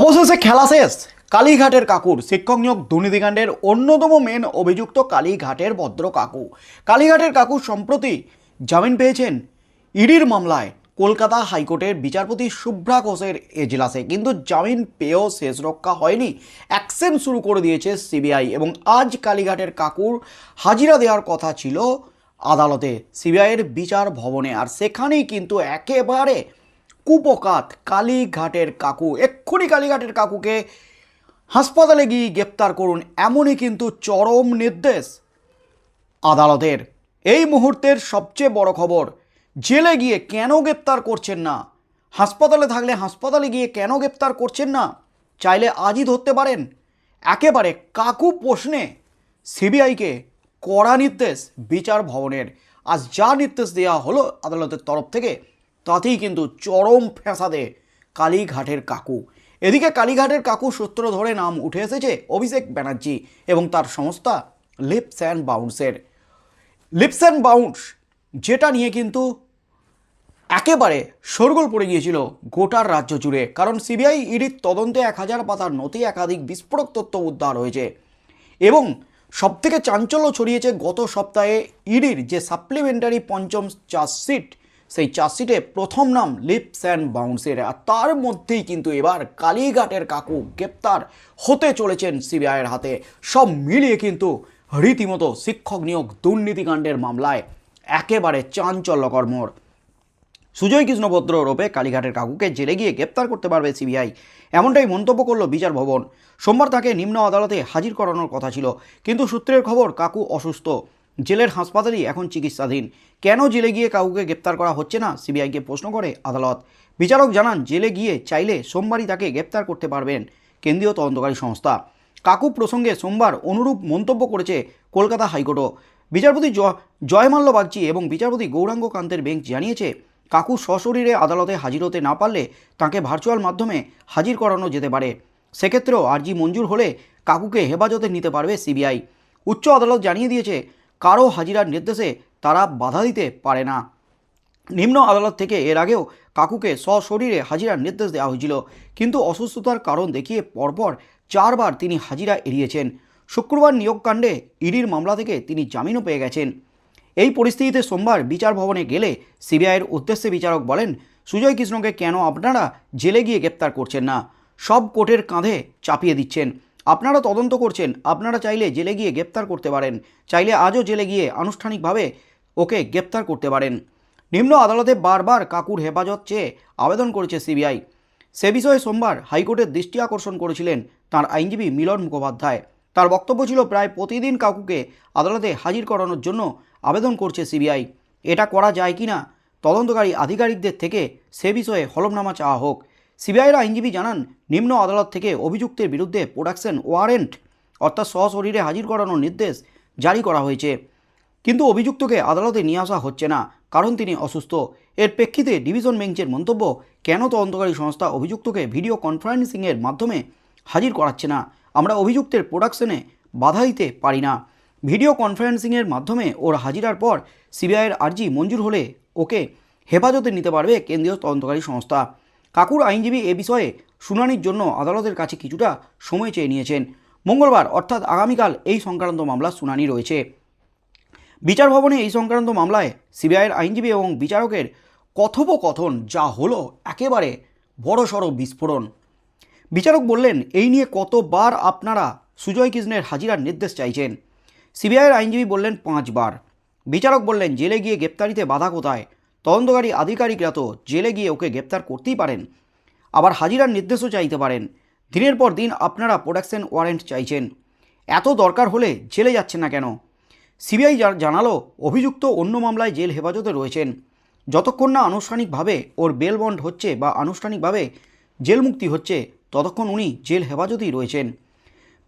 অবশেষে খেলা শেষ। কালীঘাটের কাকুর শিক্ষক নিয়োগ দুর্নীতিকাণ্ডের অন্যতম মেন অভিযুক্ত কালীঘাটের ভদ্র কাকু। কালীঘাটের কাকু সম্প্রতি জামিন পেয়েছেন ইডির মামলায়। কলকাতা হাইকোর্টের বিচারপতি শুভ্রা ঘোষের এজলাসে। কিন্তু জামিন পেয়েও শেষ রক্ষা হয়নি। অ্যাকশন শুরু করে দিয়েছে সিবিআই এবং আজ কালীঘাটের কাকুর হাজিরা দেওয়ার কথা ছিল আদালতে। সিবিআইয়ের বিচার ভবনে। আর সেখানেই কিন্তু একেবারে কুপকাত কালীঘাটের কাকু, এক্ষুনি কালীঘাটের কাকুকে হাসপাতালে গিয়ে গ্রেপ্তার করুন, এমনই কিন্তু চরম নির্দেশ আদালতের। এই মুহূর্তের সবচেয়ে বড় খবর, জেলে গিয়ে কেন গ্রেপ্তার করছেন না? হাসপাতালে থাকলে হাসপাতালে গিয়ে কেন গ্রেপ্তার করছেন না? চাইলে আজই ধরতে পারেন। একেবারে কাকু প্রশ্নে সিবিআইকে কড়া নির্দেশ বিচার ভবনের। আজ যা নির্দেশ দেওয়া হলো আদালতের তরফ থেকে তাতেই কিন্তু চরম ফ্যাসাদে কালীঘাটের কাকু। এদিকে কালীঘাটের কাকু সূত্র ধরে নাম উঠে এসেছে অভিষেক ব্যানার্জি এবং তার সংস্থা লিপস অ্যান্ড বাউন্সের লিপস অ্যান্ড বাউন্স যেটা নিয়ে কিন্তু একেবারে শোরগোল পড়ে গিয়েছিল গোটার রাজ্য জুড়ে, কারণ সিবিআই ইডির তদন্তে এক হাজার পাতার নথি একাধিক বিস্ফোরক তথ্য উদ্ধার হয়েছে। এবং সবথেকে চাঞ্চল্য ছড়িয়েছে গত সপ্তাহে ইডির যে সাপ্লিমেন্টারি পঞ্চম চার্জশিট সেই চার্জশিটে প্রথম নাম লিপস অ্যান্ড বাউন্সের, আর তার মধ্যেই কিন্তু এবার কালীঘাটের কাকু গ্রেপ্তার হতে চলেছেন সিবিআইয়ের হাতে। সব মিলিয়ে কিন্তু রীতিমতো শিক্ষক নিয়োগ দুর্নীতিকাণ্ডের মামলায় একেবারে চাঞ্চল্যকর মোড়। সুজয় কৃষ্ণ ভদ্র রূপে কালীঘাটের কাকুকে জেলে গিয়ে গ্রেপ্তার করতে পারবে সিবিআই। এমনটাই মন্তব্য করল বিচার ভবন। সোমবার তাকে নিম্ন আদালতে হাজির করানোর কথা ছিল, কিন্তু সূত্রের খবর কাকু অসুস্থ। জেলের হাসপাতালেই এখন চিকিৎসাধীন। কেন জেলে গিয়ে কাকুকে গ্রেপ্তার করা হচ্ছে না? সিবিআইকে প্রশ্ন করে আদালত। বিচারক জানান, জেলে গিয়ে চাইলে সোমবারই তাকে গ্রেপ্তার করতে পারবেন কেন্দ্রীয় তদন্তকারী সংস্থা। কাকু প্রসঙ্গে সোমবার অনুরূপ মন্তব্য করেছে কলকাতা হাইকোর্টও। বিচারপতি জয়মাল্য বাগচি এবং বিচারপতি গৌরাঙ্গ কান্তের বেঞ্চ জানিয়েছে, কাকু সশরীরে আদালতে হাজির হতে না পারলে তাকে ভার্চুয়াল মাধ্যমে হাজির করানো যেতে পারে। সেক্ষেত্রেও আর্জি মঞ্জুর হলে কাকুকে হেফাজতে নিতে পারবে সিবিআই। উচ্চ আদালত জানিয়ে দিয়েছে কারও হাজিরার নির্দেশে তারা বাধা দিতে পারে না। নিম্ন আদালত থেকে এর আগেও কাকুকে সশরীরে হাজিরার নির্দেশ দেওয়া হয়েছিল, কিন্তু অসুস্থতার কারণ দেখিয়ে পরপর চারবার তিনি হাজিরা এড়িয়েছেন। শুক্রবার নিয়োগকাণ্ডে ইডির মামলা থেকে তিনি জামিনও পেয়ে গেছেন। এই পরিস্থিতিতে সোমবার বিচার ভবনে গেলে সিবিআইয়ের উদ্দেশ্যে বিচারক বলেন, সুজয় কৃষ্ণকে কেন আপনারা জেলে গিয়ে গ্রেপ্তার করছেন না? সব কোর্টের কাঁধে চাপিয়ে দিচ্ছেন। আপনারা তদন্ত করছেন, আপনারা চাইলে জেলে গিয়ে গ্রেপ্তার করতে পারেন, চাইলে আজও জেলে গিয়ে আনুষ্ঠানিকভাবে ওকে গ্রেপ্তার করতে পারেন। নিম্ন আদালতে বারবার কাকুর হেফাজত চেয়ে আবেদন করেছে সিবিআই। সে বিষয়ে সোমবার হাইকোর্টের দৃষ্টি আকর্ষণ করেছিলেন তার আইনজীবী মিলন মুখোপাধ্যায়। তার বক্তব্য ছিল, প্রায় প্রতিদিন কাকুকে আদালতে হাজির করানোর জন্য আবেদন করছে সিবিআই। এটা করা যায় কি না তদন্তকারী আধিকারিকদের থেকে সে বিষয়ে হলফনামা চাওয়া হোক। সিবিআইয়ের আইনজীবী জানান, নিম্ন আদালত থেকে অভিযুক্তের বিরুদ্ধে প্রোডাকশন ওয়ারেন্ট, অর্থাৎ সশরীরে হাজির করানোর নির্দেশ জারি করা হয়েছে। কিন্তু অভিযুক্তকে আদালতে নিয়ে আসা হচ্ছে না, কারণ তিনি অসুস্থ। এর প্রেক্ষিতে ডিভিশন বেঞ্চের মন্তব্য, কেন তদন্তকারী সংস্থা অভিযুক্তকে ভিডিও কনফারেন্সিংয়ের মাধ্যমে হাজির করাচ্ছে না? আমরা অভিযুক্তের প্রোডাকশনে বাধা দিতে পারি না। ভিডিও কনফারেন্সিংয়ের মাধ্যমে ওর হাজিরার পর সিবিআইয়ের আর্জি মঞ্জুর হলে ওকে হেফাজতে নিতে পারবে কেন্দ্রীয় তদন্তকারী সংস্থা। কাকুর আইনজীবী এ বিষয়ে শুনানির জন্য আদালতের কাছে কিছুটা সময় চেয়ে নিয়েছেন। মঙ্গলবার, অর্থাৎ আগামীকাল এই সংক্রান্ত মামলার শুনানি রয়েছে। বিচার ভবনে এই সংক্রান্ত মামলায় সিবিআইয়ের আইনজীবী এবং বিচারকের কথোপকথন যা হলো একেবারে বড়সড় বিস্ফোরণ। বিচারক বললেন, এই নিয়ে কতবার আপনারা সুজয় কৃষ্ণের হাজিরার নির্দেশ চাইছেন? সিবিআইয়ের আইনজীবী বললেন, পাঁচবার। বিচারক বললেন, জেলে গিয়ে গ্রেপ্তারিতে বাধা কোথায়? তদন্তকারী আধিকারিকরা তো জেলে গিয়ে ওকে গ্রেপ্তার করতেই পারেন। আবার হাজিরার নির্দেশও চাইতে পারেন। দিনের পর দিন আপনারা প্রোডাকশন ওয়ারেন্ট চাইছেন। এত দরকার হলে জেলে যাচ্ছেন না কেন? সিবিআই জানালো, অভিযুক্ত অন্য মামলায় জেল হেফাজতে রয়েছেন। যতক্ষণ না আনুষ্ঠানিকভাবে ওর বেল বন্ড হচ্ছে বা আনুষ্ঠানিকভাবে জেল মুক্তি হচ্ছে, ততক্ষণ উনি জেল হেফাজতেই রয়েছেন।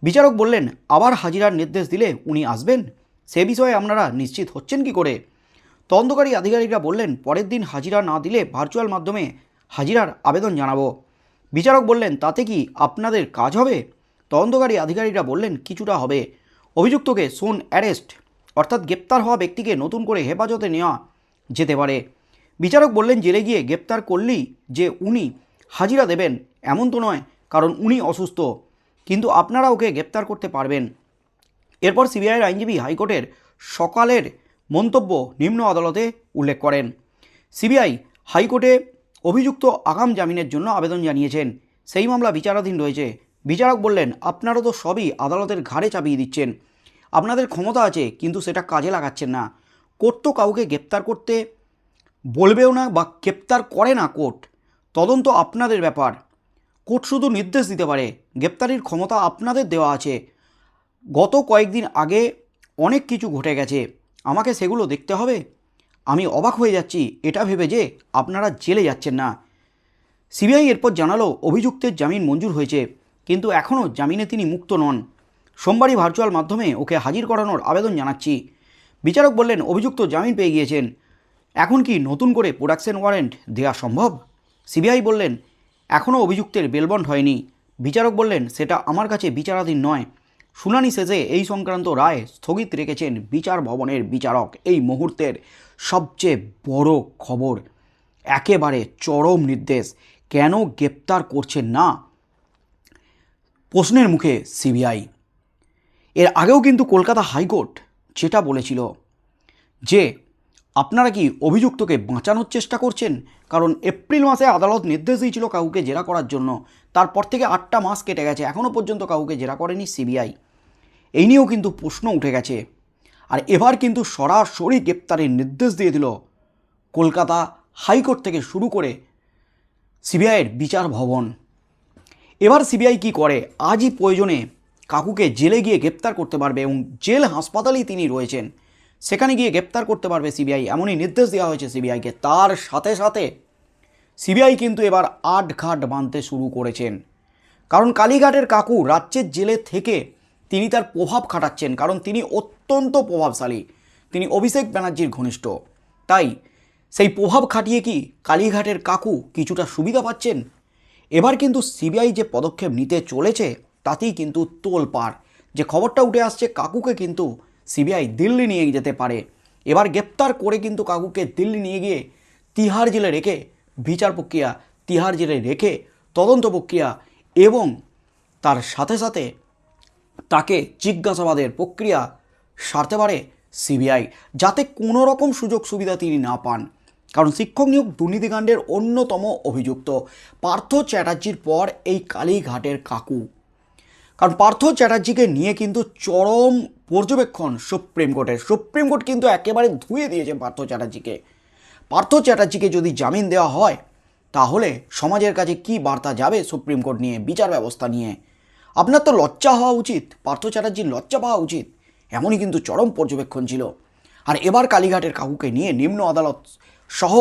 বিচারক বললেন, আবার হাজিরার নির্দেশ দিলে উনি আসবেন? সে বিষয়ে আপনারা নিশ্চিত হচ্ছেন কি করে? তদন্তকারী আধিকারিকরা বললেন, পরের দিন হাজিরা না দিলে ভার্চুয়াল মাধ্যমে হাজিরার আবেদন জানাব। বিচারক বললেন, তাতে কি আপনাদের কাজ হবে? তদন্তকারী আধিকারিকরা বললেন, কিছুটা হবে। অভিযুক্তকে সোন অ্যারেস্ট, অর্থাৎ গ্রেপ্তার হওয়া ব্যক্তিকে নতুন করে হেফাজতে নেওয়া যেতে পারে। বিচারক বললেন, জেলে গিয়ে গ্রেপ্তার করলেই যে উনি হাজিরা দেবেন, এমন তো নয়, কারণ উনি অসুস্থ। কিন্তু আপনারা ওকে গ্রেপ্তার করতে পারবেন। এরপর সিবিআইয়ের আইনজীবী হাইকোর্টের সকালের মন্তব্য নিম্ন আদালতে উল্লেখ করেন। সিবিআই হাইকোর্টে অভিযুক্ত আগাম জামিনের জন্য আবেদন জানিয়েছেন। সেই মামলা বিচারাধীন রয়েছে। বিচারক বললেন, আপনারা তো সবই আদালতের ঘাড়ে চাপিয়ে দিচ্ছেন। আপনাদের ক্ষমতা আছে, কিন্তু সেটা কাজে লাগাচ্ছেন না। কোর্ট তো কাউকে গ্রেপ্তার করতে বলবেও না বা গ্রেপ্তার করে না কোর্ট। তদন্ত আপনাদের ব্যাপার। কোর্ট শুধু নির্দেশ দিতে পারে। গ্রেপ্তারির ক্ষমতা আপনাদের দেওয়া আছে। গত কয়েকদিন আগে অনেক কিছু ঘটে গেছে। আমাকে সেগুলো দেখতে হবে। আমি অবাক হয়ে যাচ্ছি, এটা ভেবে যে আপনারা জেলে যাচ্ছেন না। সিবিআই এরপর জানালো, অভিযুক্তের জামিন মঞ্জুর হয়েছে, কিন্তু এখনও জামিনে তিনি মুক্ত নন। সোমবারই ভার্চুয়াল মাধ্যমে ওকে হাজির করানোর আবেদন জানাচ্ছি। বিচারক বললেন, অভিযুক্ত জামিন পেয়ে গিয়েছেন। এখন কি নতুন করে প্রোডাকশন ওয়ারেন্ট দেওয়া সম্ভব? সিবিআই বললেন এখনও অভিযুক্তের বেলবন্ড হয়নি। বিচারক বললেন, সেটা আমার কাছে বিচারাধীন নয়। শুনানি শেষে এই সংক্রান্ত রায় স্থগিত রেখেছেন বিচার ভবনের বিচারক। এই মুহূর্তের সবচেয়ে বড় খবর, একেবারে চরম নির্দেশ। কেন গ্রেপ্তার করছেন না? প্রশ্নের মুখে সিবিআই। এর আগেও কিন্তু কলকাতা হাইকোর্ট যেটা বলেছিল যে আপনারা কি অভিযুক্তকে বাঁচানোর চেষ্টা করছেন? কারণ এপ্রিল মাসে আদালত নির্দেশ দিয়েছিল কাউকে জেরা করার জন্য। তারপর থেকে আটটা মাস কেটে গেছে। এখনও পর্যন্ত কাউকে জেরা করেনি সিবিআই। এই নিয়েও কিন্তু প্রশ্ন উঠে গেছে। আর এবার কিন্তু সরাসরি গ্রেপ্তারের নির্দেশ দিয়ে দিল কলকাতা হাইকোর্ট থেকে শুরু করে সিবিআইয়ের বিচার ভবন। এবার সিবিআই কি করে? আজই প্রয়োজনে কাকুকে জেলে গিয়ে গ্রেপ্তার করতে পারবে এবং জেল হাসপাতালেই তিনি রয়েছেন। সেখানে গিয়ে গ্রেপ্তার করতে পারবে সিবিআই। এমনই নির্দেশ দেওয়া হয়েছে সিবিআইকে। তার সাথে সাথে সিবিআই কিন্তু এবার আট ঘাট বাঁধতে শুরু করেছেন। কারণ কালীঘাটের কাকু রাজ্যের জেলে থেকে তিনি তার প্রভাব খাটাচ্ছেন। কারণ তিনি অত্যন্ত প্রভাবশালী। তিনি অভিষেক ব্যানার্জির ঘনিষ্ঠ। তাই সেই প্রভাব খাটিয়ে কি কালীঘাটের কাকু কিছুটা সুবিধা পাচ্ছেন? এবার কিন্তু সিবিআই যে পদক্ষেপ নিতে চলেছে, তাতেই কিন্তু তোলপাড়। যে খবরটা উঠে আসছে, কাকুকে কিন্তু সিবিআই দিল্লি নিয়ে যেতে পারে। এবার গ্রেপ্তার করে কিন্তু কাকুকে দিল্লি নিয়ে গিয়ে তিহার জেলে রেখে বিচার প্রক্রিয়া, তিহার জেলে রেখে তদন্ত প্রক্রিয়া এবং তার সাথে সাথে তাকে জিজ্ঞাসাবাদের প্রক্রিয়া সারতে পারে সিবিআই, যাতে কোনো রকম সুযোগ সুবিধা তিনি না পান। কারণ শিক্ষক নিয়োগ দুর্নীতিকাণ্ডের অন্যতম অভিযুক্ত পার্থ চ্যাটার্জির পর এই কালীঘাটের কাকু। কারণ পার্থ চ্যাটার্জিকে নিয়ে কিন্তু চরম পর্যবেক্ষণ সুপ্রিম কোর্টের। সুপ্রিম কোর্ট কিন্তু একেবারে ধুয়ে দিয়েছে পার্থ চ্যাটার্জিকে। পার্থ চ্যাটার্জিকে যদি জামিন দেওয়া হয়, তাহলে সমাজের কাছে কি বার্তা যাবে সুপ্রিম কোর্ট নিয়ে বিচার ব্যবস্থা নিয়ে? আপনার তো লজ্জা হওয়া উচিত, পার্থ চ্যাটার্জির লজ্জা পাওয়া উচিত। এমনই কিন্তু চরম পর্যবেক্ষণ ছিল। আর এবার কালীঘাটের কাকুকে নিয়ে নিম্ন আদালত সহ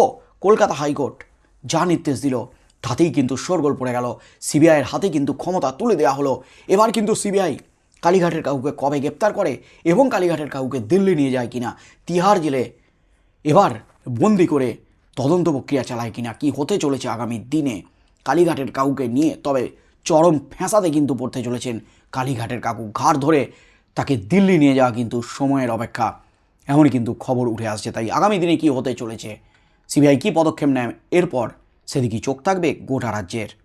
কলকাতা হাইকোর্ট যা নির্দেশ দিল, তাতেই কিন্তু শোরগোল পড়ে গেল। সিবিআইয়ের হাতে কিন্তু ক্ষমতা তুলে দেওয়া হলো। এবার কিন্তু সিবিআই কালীঘাটের কাকুকে কবে গ্রেপ্তার করে এবং কালীঘাটের কাকুকে দিল্লি নিয়ে যায় কিনা, তিহার জেলে এবার বন্দি করে তদন্ত প্রক্রিয়া চালায় কিনা, কি হতে চলেছে আগামী দিনে? কালীঘাটের কাকুকে নিয়ে তবে চরম ফ্যাঁসাতে কিন্তু পড়তে চলেছেন কালীঘাটের কাকু। ঘাড় ধরে তাকে দিল্লি নিয়ে যাওয়া কিন্তু সময়ের অপেক্ষা। এমনই কিন্তু খবর উঠে আসছে। তাই আগামী দিনে কি হতে চলেছে? সিবিআই কী পদক্ষেপ নেয়? এরপর সেদিকে চোখ থাকবে গোটা রাজ্যের।